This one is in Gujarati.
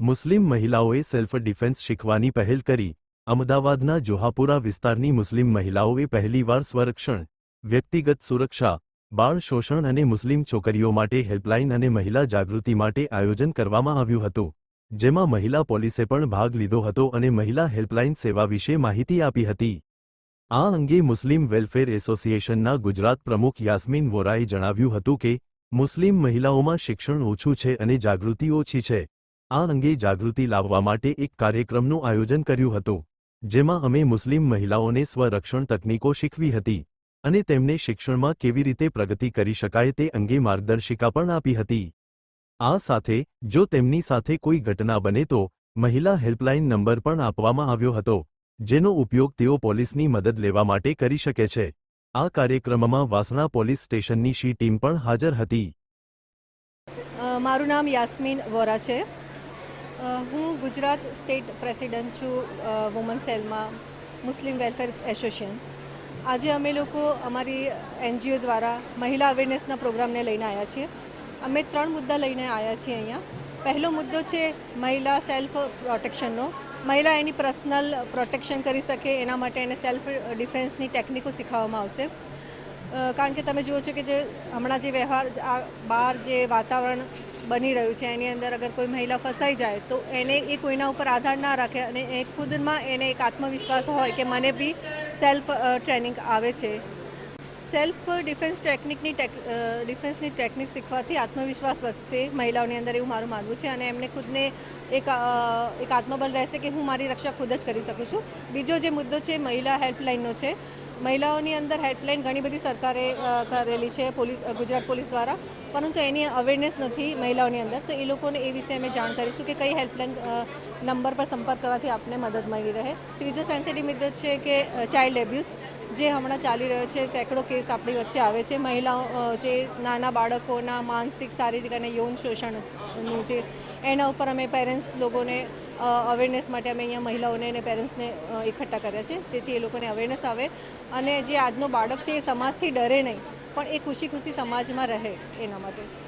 મુસ્લિમ મહિલાઓએ સેલ્ફ ડિફેન્સ શીખવાની પહેલ કરી. અમદાવાદના જોહાપુરા વિસ્તારની મુસ્લિમ મહિલાઓએ પહેલીવાર સ્વરક્ષણ, વ્યક્તિગત સુરક્ષા, બાળ શોષણ અને મુસ્લિમ છોકરીઓ માટે હેલ્પલાઇન અને મહિલા જાગૃતિ માટે આયોજન કરવામાં આવ્યું હતું, જેમાં મહિલા પોલીસે પણ ભાગ લીધો હતો અને મહિલા હેલ્પલાઇન સેવા વિશે માહિતી આપી હતી. આ અંગે મુસ્લિમ વેલફેર એસોસિએશનના ગુજરાત પ્રમુખ યાસ્મીન વોરાએ જણાવ્યું હતું કે, મુસ્લિમ મહિલાઓમાં શિક્ષણ ઓછું છે અને જાગૃતિ ઓછી છે. આ અંગે જાગૃતિ લાવવા માટે એક કાર્યક્રમનું આયોજન કર્યું હતું, જેમાં અમે મુસ્લિમ મહિલાઓને સ્વરક્ષણ તકનીકો શીખવી હતી અને તેમને શિક્ષણમાં કેવી રીતે પ્રગતિ કરી શકાય તે અંગે માર્ગદર્શિકા પણ આપી હતી. આ સાથે, જો તેમની સાથે કોઈ ઘટના બને તો, મહિલા હેલ્પલાઇન નંબર પણ આપવામાં આવ્યો હતો, જેનો ઉપયોગ તેઓ પોલીસની મદદ લેવા માટે કરી શકે છે. આ કાર્યક્રમમાં વાસણા પોલીસ સ્ટેશનની શી ટીમ પણ હાજર હતી. મારું નામ યાસ્મીન વોરા છે. હું ગુજરાત સ્ટેટ પ્રેસિડન્ટ છું વુમન સેલમાં મુસ્લિમ વેલફેર એસોસિએશન આજે અમે લોકો અમારી એનજીઓ દ્વારા મહિલા અવેરનેસના પ્રોગ્રામને લઈને આવ્યા છીએ. અમે ત્રણ મુદ્દા લઈને આવ્યા છીએ અહીંયા. પહેલો મુદ્દો છે મહિલા સેલ્ફ પ્રોટેક્શનનો મહિલા એની પર્સનલ પ્રોટેક્શન કરી શકે, એના માટે એને સેલ્ફ ડિફેન્સની ટેકનિકો શીખવવામાં આવશે. કારણ કે તમે જુઓ છો કે જે હમણાં જે વ્યવહાર, આ બહાર જે વાતાવરણ બની રહ્યું છે, એની અંદર અગર કોઈ મહિલા ફસાઈ જાય, તો એને એ કોઈના ઉપર આધાર ના રાખે અને એ ખુદમાં એને એક આત્મવિશ્વાસ હોય કે મને બી સેલ્ફ ટ્રેનિંગ આવે છે. સેલ્ફ ડિફેન્સ ટેકનિકની ટેક ડિફેન્સની ટેકનિક શીખવાથી આત્મવિશ્વાસ વધશે મહિલાઓની અંદર એવું મારું માનવું છે અને એમને ખુદને એક એક આત્મબળ રહેશે કે હું મારી રક્ષા ખુદ જ કરી શકું છું. બીજો જે મુદ્દો છે, મહિલા હેલ્પલાઇનનો છે મહિલાઓની અંદર હેલ્પલાઇન ઘણી બધી સરકારે કરેલી છે, પોલીસ ગુજરાત પોલીસ દ્વારા. પરંતુ એની અવેરનેસ નથી મહિલાઓની અંદર. તો એ લોકોને એ વિશે અમે જાણ કરીશું કે કઈ હેલ્પલાઇન નંબર પર સંપર્ક કરવાથી આપને મદદ મળી રહે. ત્રીજો સેન્સિટિવ મુદ્દો છે કે ચાઇલ્ડ એબ્યુઝ જે હમણાં ચાલી રહ્યો છે, સેંકડો કેસ આપણી વચ્ચે આવે છે. મહિલાઓ જે નાના બાળકોના માનસિક, શારીરિક અને યૌન શોષણનું જે એના ઉપર અમે પેરેન્ટ્સ લોકોને અવેરનેસ માટે અમે અહીંયા મહિલાઓને અને પેરેન્ટ્સને એકઠા કર્યા છે. તેથી એ લોકોને અવેરનેસ આવે અને જે આજનો બાળક છે એ સમાજથી ડરે નહીં, પણ એ ખુશી ખુશી સમાજમાં રહે એના માટે.